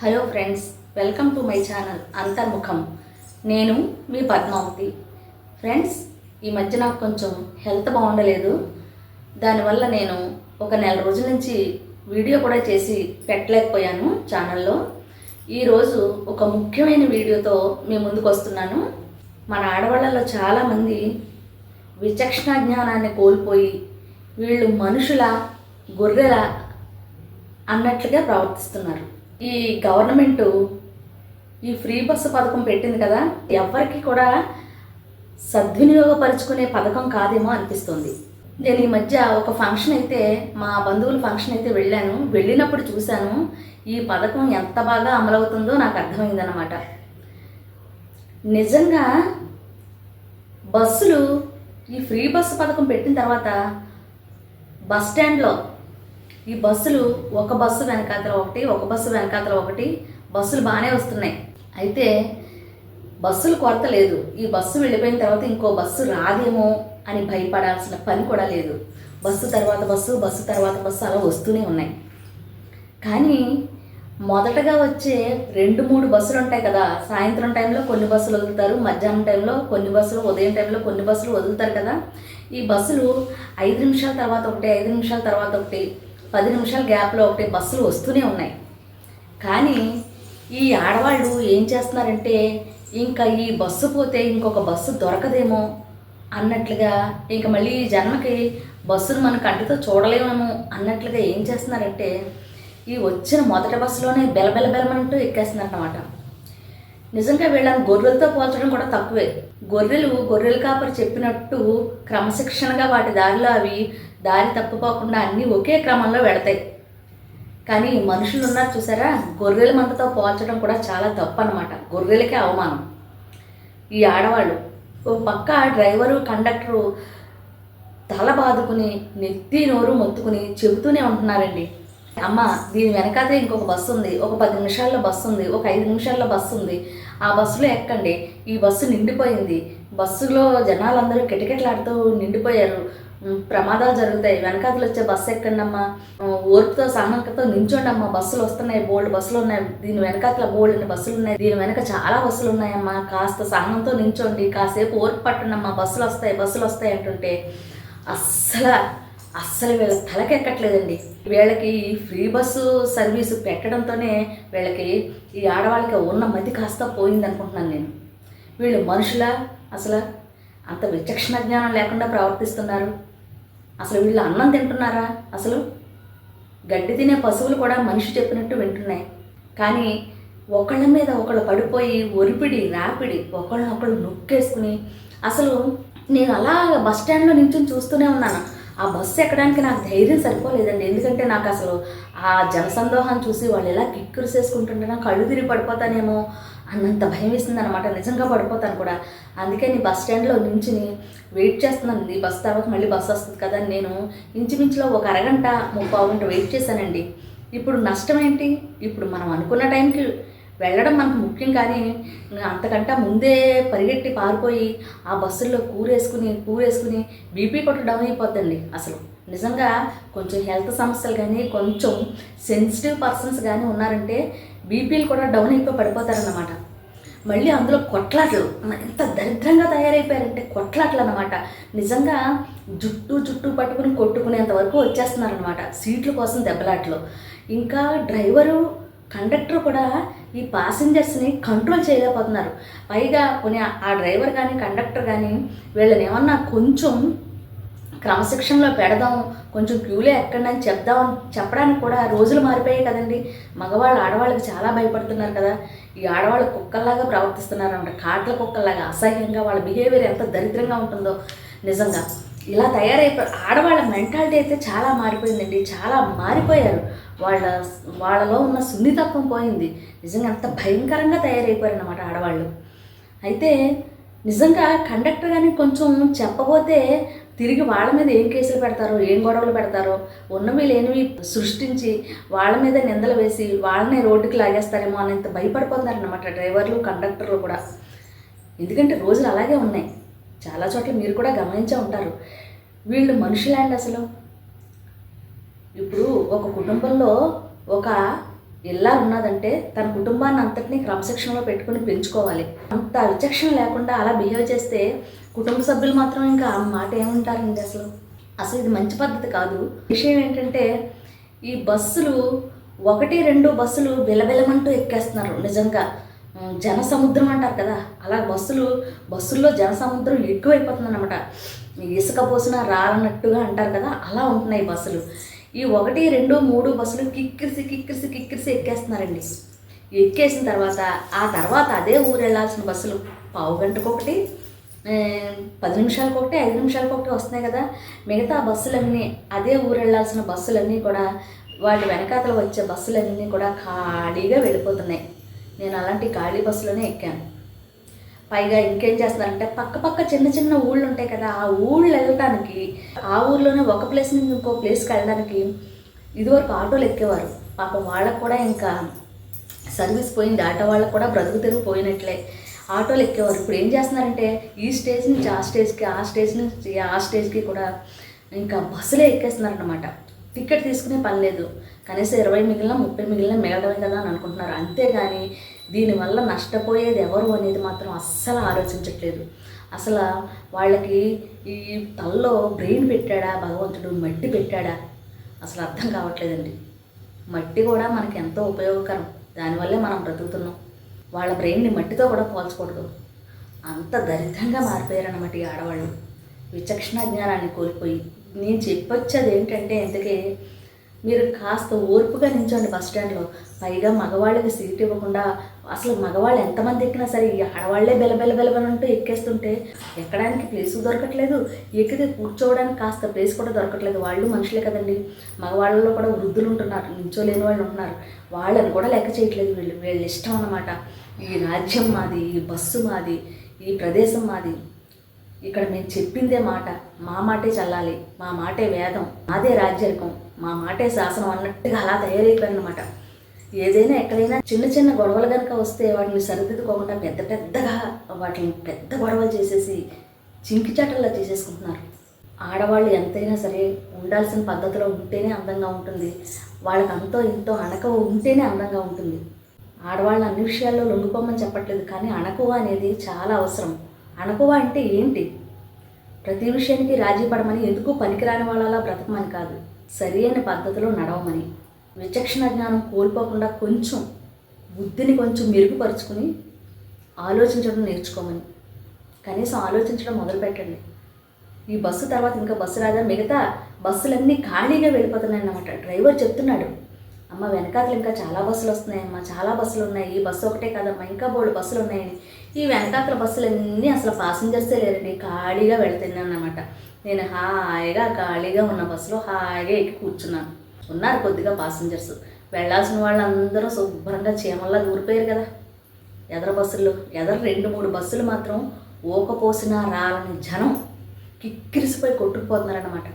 Hello friends welcome to my channel అంతర్ముఖం నేను మీ Padmavati. Friends ఈ మధ్య నాకు కొంచెం హెల్త్ బాగుండలేదు. దానివల్ల నేను ఒక నెల రోజుల నుంచి వీడియో కూడా చేసి పెట్టలేకపోయాను ఛానల్లో ఈరోజు ఒక ముఖ్యమైన వీడియోతో మీ ముందుకు వస్తున్నాను. మన ఆడవాళ్ళలో చాలామంది విచక్షణ జ్ఞానాన్ని కోల్పోయి వీళ్ళు మనుషుల గొర్రెల అన్నట్లుగా ప్రవర్తిస్తున్నారు. ఈ గవర్నమెంట్ ఈ ఫ్రీ బస్సు పథకం పెట్టింది కదా ఎవరికి కూడా సద్వినియోగపరుచుకునే పథకం కాదేమో అనిపిస్తుంది. నేను ఈ మధ్య ఒక ఫంక్షన్ అయితే మా బంధువుల ఫంక్షన్ అయితే వెళ్ళాను. వెళ్ళినప్పుడు చూశాను ఈ పథకం ఎంత బాగా అమలవుతుందో నాకు అర్థమైందనమాట నిజంగా బస్సులు ఈ ఫ్రీ బస్సు పథకం పెట్టిన తర్వాత బస్ స్టాండ్లో ఈ బస్సులు ఒక బస్సు వెనకాతల ఒకటి ఒక బస్సు వెనకాతల ఒకటి బస్సులు బాగానే వస్తున్నాయి. అయితే బస్సులు కొరత లేదు. ఈ బస్సు వెళ్ళిపోయిన తర్వాత ఇంకో బస్సు రాదేమో అని భయపడాల్సిన పని కూడా లేదు. బస్సు తర్వాత బస్సు బస్సు తర్వాత బస్సు అలా వస్తూనే ఉన్నాయి. కానీ మొదటగా వచ్చే రెండు మూడు బస్సులు ఉంటాయి కదా సాయంత్రం టైంలో కొన్ని బస్సులు వదులుతారు మధ్యాహ్నం టైంలో కొన్ని బస్సులు ఉదయం టైంలో కొన్ని బస్సులు వదులుతారు కదా. ఈ బస్సులు ఐదు నిమిషాల తర్వాత ఒకటి ఐదు నిమిషాల తర్వాత ఒకటి పది నిమిషాల గ్యాప్లో ఒకటి బస్సులు వస్తూనే ఉన్నాయి. కానీ ఈ ఆడవాళ్ళు ఏం చేస్తున్నారంటే ఇంకా ఈ బస్సు పోతే ఇంకొక బస్సు దొరకదేమో అన్నట్లుగా ఇంకా మళ్ళీ ఈ జన్మకి బస్సును మన కంటితో చూడలేమేమో అన్నట్లుగా ఏం చేస్తున్నారంటే ఈ వచ్చిన మొదటి బస్సులోనే బెలబెల బెలమంటూ ఎక్కేస్తున్నారన్నమాట. నిజంగా వీళ్ళని గొర్రెలతో పోల్చడం కూడా తక్కువే. గొర్రెలు గొర్రెల కాపరి చెప్పినట్టు క్రమశిక్షణగా వాటి దారిలో అవి దారి తప్పుకోకుండా అన్నీ ఒకే క్రమంలో పెడతాయి కానీ మనుషులు ఉన్నారు చూసారా? గొర్రెల మందతో పోల్చడం కూడా చాలా తప్పు అనమాట గొర్రెలకే అవమానం. ఈ ఆడవాళ్ళు ఓ పక్క డ్రైవరు కండక్టరు తల బాదుకుని నెత్తి నోరు మొత్తుకుని చెబుతూనే ఉంటున్నారండి. అమ్మ దీని వెనకాతే ఇంకొక బస్సు ఉంది. ఒక పది నిమిషాల్లో బస్సు ఉంది. ఒక ఐదు నిమిషాల్లో బస్సు ఉంది. ఆ బస్సులో ఎక్కండి. ఈ బస్సు నిండిపోయింది. బస్సులో జనాలందరూ కిటకిటలాడుతూ నిండిపోయారు. ప్రమాదాలు జరుగుతాయి. వెనకాతలు వచ్చే బస్సు ఎక్కండమ్మా ఓర్పుతో సహనంతో నించోండి అమ్మా బస్సులు వస్తున్నాయి బోల్డ్ బస్సులు ఉన్నాయి. దీని వెనకాతల బోల్డ్ అన్ని బస్సులు ఉన్నాయి. దీని వెనక చాలా బస్సులు ఉన్నాయమ్మా. కాస్త సహనంతో నించోండి. కాసేపు ఓర్పు పట్టండి అమ్మా బస్సులు వస్తాయి బస్సులు వస్తాయి అంటుంటే అస్సలు అస్సలు వీళ్ళ తలకెక్కట్లేదండి వీళ్ళకి ఈ ఫ్రీ బస్సు సర్వీసు పెట్టడంతోనే వీళ్ళకి ఈ ఆడవాళ్ళకి ఉన్న మతి కాస్త పోయింది అనుకుంటున్నాను నేను. వీళ్ళు మనుషుల? అసలు అంత విచక్షణ జ్ఞానం లేకుండా ప్రవర్తిస్తున్నారు. అసలు వీళ్ళు అన్నం తింటున్నారా? అసలు గడ్డి తినే పశువులు కూడా మనిషి చెప్పినట్టు వింటున్నాయి. కానీ ఒకళ్ళ మీద ఒకళ్ళు పడిపోయి ఒరిపిడి రాపిడి ఒకళ్ళనొకళ్ళు నొక్కేసుకుని అసలు నేను అలా బస్ స్టాండ్లో నించుని చూస్తూనే ఉన్నాను. ఆ బస్సు ఎక్కడానికి నాకు ధైర్యం సరిపోలేదండి. ఎందుకంటే నాకు అసలు ఆ జనసందోహాన్ని చూసి వాళ్ళు ఎలా కిక్కురు చేసుకుంటుంటే నాకు కళ్ళు తిరిగి పడిపోతానేమో అన్నంత భయం వేసింది అనమాట నిజంగా పడిపోతాను కూడా. అందుకే నీ బస్ స్టాండ్లో నించుని వెయిట్ చేస్తున్నాను. నీ బస్ తర్వాత మళ్ళీ బస్సు వస్తుంది కదా అని నేను ఇంచుమించులో ఒక అరగంట ముప్పై గంట వెయిట్ చేశానండి. ఇప్పుడు నష్టం ఏంటి? ఇప్పుడు మనం అనుకున్న టైంకి వెళ్ళడం మనకు ముఖ్యం కానీ అంతకంటే ముందే పరిగెట్టి పారిపోయి ఆ బస్సుల్లో కూరేసుకుని కూరేసుకుని బీపీ కొట్టు డౌన్ అయిపోద్దండి అసలు. నిజంగా కొంచెం హెల్త్ సమస్యలు కానీ కొంచెం సెన్సిటివ్ పర్సన్స్ కానీ ఉన్నారంటే బీపీలు కూడా డౌన్ అయిపోయి పడిపోతారన్నమాట. మళ్ళీ అందులో కొట్లాట్లు ఎంత దరిద్రంగా తయారైపోయారంటే కొట్లాట్లు అనమాట నిజంగా జుట్టు జుట్టు పట్టుకుని కొట్టుకునేంత వరకు వచ్చేస్తున్నారనమాట సీట్ల కోసం దెబ్బలాట్లు. ఇంకా డ్రైవరు కండక్టర్ కూడా ఈ ప్యాసింజర్స్ని కంట్రోల్ చేయలేకపోతున్నారు. పైగా కొన్ని ఆ డ్రైవర్ కానీ కండక్టర్ కానీ వీళ్ళని ఏమన్నా కొంచెం క్రమశిక్షణలో పెడదాం కొంచెం క్యూలే ఎక్కండి అని చెప్దాం చెప్పడానికి కూడా రోజులు మారిపోయాయి కదండి. మగవాళ్ళు ఆడవాళ్ళకి చాలా భయపడుతున్నారు కదా. ఈ ఆడవాళ్ళు కుక్కల్లాగా ప్రవర్తిస్తున్నారు అంట కాట్ల కుక్కల్లాగా అసహ్యంగా వాళ్ళ బిహేవియర్ ఎంత దరిద్రంగా ఉంటుందో. నిజంగా. ఇలా తయారైపోయి ఆడవాళ్ళ మెంటాలిటీ అయితే చాలా మారిపోయిందండి చాలా మారిపోయారు. వాళ్ళ వాళ్ళలో ఉన్న సున్నితత్వం పోయింది. నిజంగా అంత భయంకరంగా తయారైపోయారు అన్నమాట ఆడవాళ్ళు. అయితే నిజంగా కండక్టర్ కానీ కొంచెం చెప్పబోతే తిరిగి వాళ్ళ మీద ఏం కేసులు పెడతారో ఏం గొడవలు పెడతారో ఉన్నవి లేనివి సృష్టించి వాళ్ళ మీద నిందలు వేసి వాళ్ళనే రోడ్డుకి లాగేస్తారేమో అనేంత భయపడిపోతారనమాట డ్రైవర్లు కండక్టర్లు కూడా. ఎందుకంటే రోజులు అలాగే ఉన్నాయి. చాలా చోట్ల మీరు కూడా గమనించే ఉంటారు. వీళ్ళు మనుషులండి అసలు. ఇప్పుడు ఒక కుటుంబంలో ఒక ఇల్లా ఉన్నదంటే తన కుటుంబాన్ని అంతటినీ క్రమశిక్షణలో పెట్టుకుని పెంచుకోవాలి. అంత విచక్షణ లేకుండా అలా బిహేవ్ చేస్తే కుటుంబ సభ్యులు మాత్రం ఇంకా ఆ మాట ఏమంటారండి అసలు? అసలు ఇది మంచి పద్ధతి కాదు. విషయం ఏంటంటే ఈ బస్సులు ఒకటి రెండు బస్సులు బిలబిలమంటూ ఎక్కేస్తున్నారు నిజంగా. జన సముద్రం అంటారు కదా అలా బస్సులు బస్సుల్లో జన సముద్రం ఎక్కువైపోతుంది అనమాట ఇసుక పోసిన రాలన్నట్టుగా అంటారు కదా అలా ఉంటున్నాయి బస్సులు. ఈ ఒకటి రెండు మూడు బస్సులు కిక్కిరిసి కిక్కిరిసి కిక్కిరిసి ఎక్కేస్తున్నారండి. ఎక్కేసిన తర్వాత ఆ తర్వాత అదే ఊరు వెళ్ళాల్సిన బస్సులు. పావు గంటకు ఒకటి పది నిమిషాలకు ఒకటి ఐదు నిమిషాలకు ఒకటి వస్తున్నాయి కదా. మిగతా బస్సులన్నీ అదే ఊరు వెళ్ళాల్సిన బస్సులన్నీ కూడా వాటి వెనకాతలు వచ్చే బస్సులన్నీ కూడా ఖాళీగా వెళ్ళిపోతున్నాయి. నేను అలాంటి ఖాళీ బస్సులోనే ఎక్కాను. పైగా ఇంకేం చేస్తున్నారంటే పక్క పక్క చిన్న చిన్న ఊళ్ళు ఉంటాయి కదా ఆ ఊళ్ళు వెళ్ళడానికి ఆ ఊళ్ళోనే ఒక ప్లేస్ నుంచి ఇంకో ప్లేస్కి వెళ్ళడానికి ఇదివరకు ఆటోలు ఎక్కేవారు. పాపం వాళ్ళకు కూడా ఇంకా సర్వీస్ పోయింది ఆటో వాళ్ళకు కూడా బ్రతుకు తెరుగు పోయినట్లే. ఆటోలు ఎక్కేవారు. ఇప్పుడు ఏం చేస్తున్నారంటే ఈ స్టేజ్ నుంచి ఆ స్టేజ్కి ఆ స్టేజ్ నుంచి ఆ స్టేజ్కి కూడా ఇంకా బస్సులే ఎక్కేస్తున్నారన్నమాట. టికెట్ తీసుకునే పని లేదు. కనీసం ఇరవై మిగిలిన ముప్పై మిగిలిన మిగలడమే కదా అని అనుకుంటున్నారు. అంతేగాని దీనివల్ల నష్టపోయేది ఎవరు అనేది మాత్రం అస్సలు ఆలోచించట్లేదు. అసలు వాళ్ళకి ఈ తల్లో బ్రెయిన్ పెట్టాడా భగవంతుడు మట్టి పెట్టాడా? అసలు అర్థం కావట్లేదండి. మట్టి కూడా మనకి ఎంతో ఉపయోగకరం. దానివల్లే మనం బ్రతుకుతున్నాం. వాళ్ళ బ్రెయిన్ని మట్టితో కూడా పోల్చకూడదు. అంత దరిద్రంగా మారిపోయారన్నమాట ఈ ఆడవాళ్ళు. విచక్షణ జ్ఞానాన్ని కోల్పోయి నేను చెప్పొచ్చేది ఏంటంటే ఇంతకీ మీరు కాస్త ఓర్పుగా నించోండి బస్ స్టాండ్లో పైగా మగవాళ్ళకి సీట్ ఇవ్వకుండా అసలు మగవాళ్ళు ఎంతమంది ఎక్కినా సరే ఈ ఆడవాళ్ళే బెలబెల బెలబెలంటూ ఎక్కేస్తుంటే ఎక్కడానికి ప్లేస్ దొరకట్లేదు. ఎక్కితే కూర్చోవడానికి కాస్త ప్లేస్ కూడా దొరకట్లేదు. వాళ్ళు మనుషులే కదండి. మగవాళ్ళలో కూడా వృద్ధులు ఉంటున్నారు. నించోలేని వాళ్ళు ఉంటున్నారు. వాళ్ళని కూడా లెక్క చేయట్లేదు. వీళ్ళు వీళ్ళ ఇష్టం అన్నమాట. ఈ రాజ్యం మాది ఈ బస్సు మాది ఈ ప్రదేశం మాది. ఇక్కడ మేము చెప్పిందే మాట. మా మాటే చల్లాలి. మా మాటే వేదం. మాదే రాజ్యరికం మా మాటే శాసనం అన్నట్టుగా అలా తయారైపోయారనమాట ఏదైనా ఎక్కడైనా చిన్న చిన్న గొడవలు కనుక వస్తే వాటిని సరిదిద్దుకోకుండా పెద్ద పెద్దగా వాటిని పెద్ద గొడవలు చేసేసి చింకి చేసేసుకుంటున్నారు. ఆడవాళ్ళు ఎంతైనా సరే ఉండాల్సిన పద్ధతిలో ఉంటేనే అందంగా ఉంటుంది. వాళ్ళకి అంతో ఇంతో అణకవ ఉంటేనే అందంగా ఉంటుంది. ఆడవాళ్ళని అన్ని విషయాల్లో లొంగిపోమని చెప్పట్లేదు కానీ అణకువ అనేది చాలా అవసరం. అనుభవం అంటే ఏంటి? ప్రతి విషయానికి రాజీ పడమని ఎందుకు పనికిరాని వాళ్ళలా బ్రతకమని కాదు. సరి అయిన పద్ధతిలో నడవమని. విచక్షణ జ్ఞానం కోల్పోకుండా కొంచెం బుద్ధిని కొంచెం మెరుగుపరుచుకుని ఆలోచించడం నేర్చుకోమని. కనీసం ఆలోచించడం మొదలుపెట్టండి. ఈ బస్సు తర్వాత ఇంకా బస్సు రాదా? మిగతా బస్సులన్నీ ఖాళీగా వెళ్ళిపోతున్నాయి అన్నమాట డ్రైవర్ చెప్తున్నాడు. అమ్మ వెనకాతలు ఇంకా చాలా బస్సులు వస్తున్నాయమ్మా చాలా బస్సులు ఉన్నాయి. ఈ బస్సు ఒకటే కాదమ్మా ఇంకా బోల్డ్ బస్సులు ఉన్నాయని ఈ వెనకాతల బస్సులన్నీ అసలు పాసింజర్సే లేరండి. ఖాళీగా వెళ్తున్నాను నేను హాయిగా ఖాళీగా ఉన్న బస్సులో హాయిగా ఎక్కి కూర్చున్నాను. ఉన్నారు కొద్దిగా పాసింజర్స్ వెళ్ళాల్సిన వాళ్ళందరూ శుభ్రంగా చీమల్లా దూరిపోయారు కదా. ఎదర బస్సుల్లో ఎదర రెండు మూడు బస్సులు మాత్రం ఊకపోసిన రాలని జనం కిక్కిరిసిపోయి కొట్టుకుపోతున్నారన్నమాట.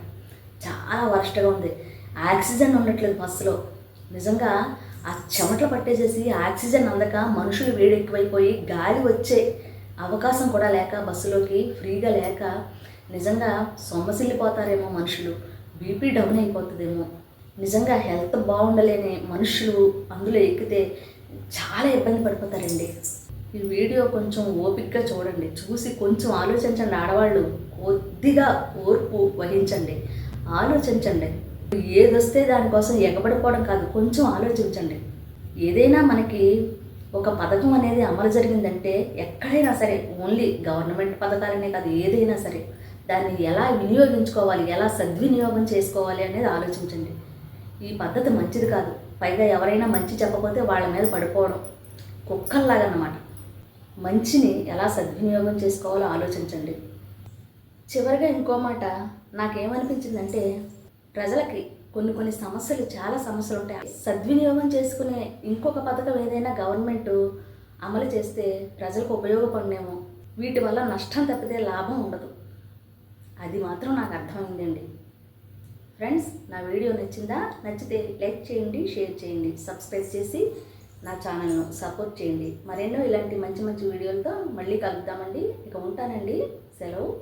చాలా వరస్ట్గా ఉంది. ఆక్సిజన్ ఉండట్లేదు బస్సులో. నిజంగా ఆ చెమటలు పట్టేసేసి ఆక్సిజన్ అందక మనుషులు వేడి ఎక్కువైపోయి గాలి వచ్చే అవకాశం కూడా లేక బస్సులోకి ఫ్రీగా లేక నిజంగా సొమ్మసిల్లిపోతారేమో మనుషులు. బీపీ డౌన్ అయిపోతుందేమో. నిజంగా హెల్త్ బాగుండలేని మనుషులు అందులో ఎక్కితే చాలా ఇబ్బంది పడిపోతారండి. ఈ వీడియో కొంచెం ఓపిక్గా చూడండి. చూసి కొంచెం ఆలోచించండి ఆడవాళ్ళు. కొద్దిగా ఓర్పు వహించండి. ఆలోచించండి. ఏదొస్తే దానికోసం ఎగబడిపోవడం కాదు కొంచెం ఆలోచించండి. ఏదైనా మనకి ఒక పథకం అనేది అమలు జరిగిందంటే ఎక్కడైనా సరే ఓన్లీ గవర్నమెంట్ పథకాలనే కాదు ఏదైనా సరే దాన్ని ఎలా వినియోగించుకోవాలి ఎలా సద్వినియోగం చేసుకోవాలి అనేది ఆలోచించండి. ఈ పద్ధతి మంచిది కాదు. పైగా ఎవరైనా మంచి చెప్పకపోతే వాళ్ళ మీద పడిపోవడం కుక్కల్లాగా అన్నమాట మంచిని ఎలా సద్వినియోగం చేసుకోవాలో ఆలోచించండి. చివరిగా ఇంకో మాట నాకేమనిపించిందంటే ప్రజలకి కొన్ని కొన్ని సమస్యలు చాలా సమస్యలు ఉంటాయి. సద్వినియోగం చేసుకునే ఇంకొక పథకం ఏదైనా గవర్నమెంట్ అమలు చేస్తే ప్రజలకు ఉపయోగపడినేమో. వీటి వల్ల నష్టం తప్పితే లాభం ఉండదు. అది మాత్రం నాకు అర్థమైందండి. ఫ్రెండ్స్ నా వీడియో నచ్చిందా? నచ్చితే లైక్ చేయండి షేర్ చేయండి సబ్స్క్రైబ్ చేసి నా ఛానల్ను సపోర్ట్ చేయండి. మరెన్నో ఇలాంటి మంచి మంచి వీడియోలతో మళ్ళీ కలుద్దామండి. ఇక ఉంటానండి. సెలవు.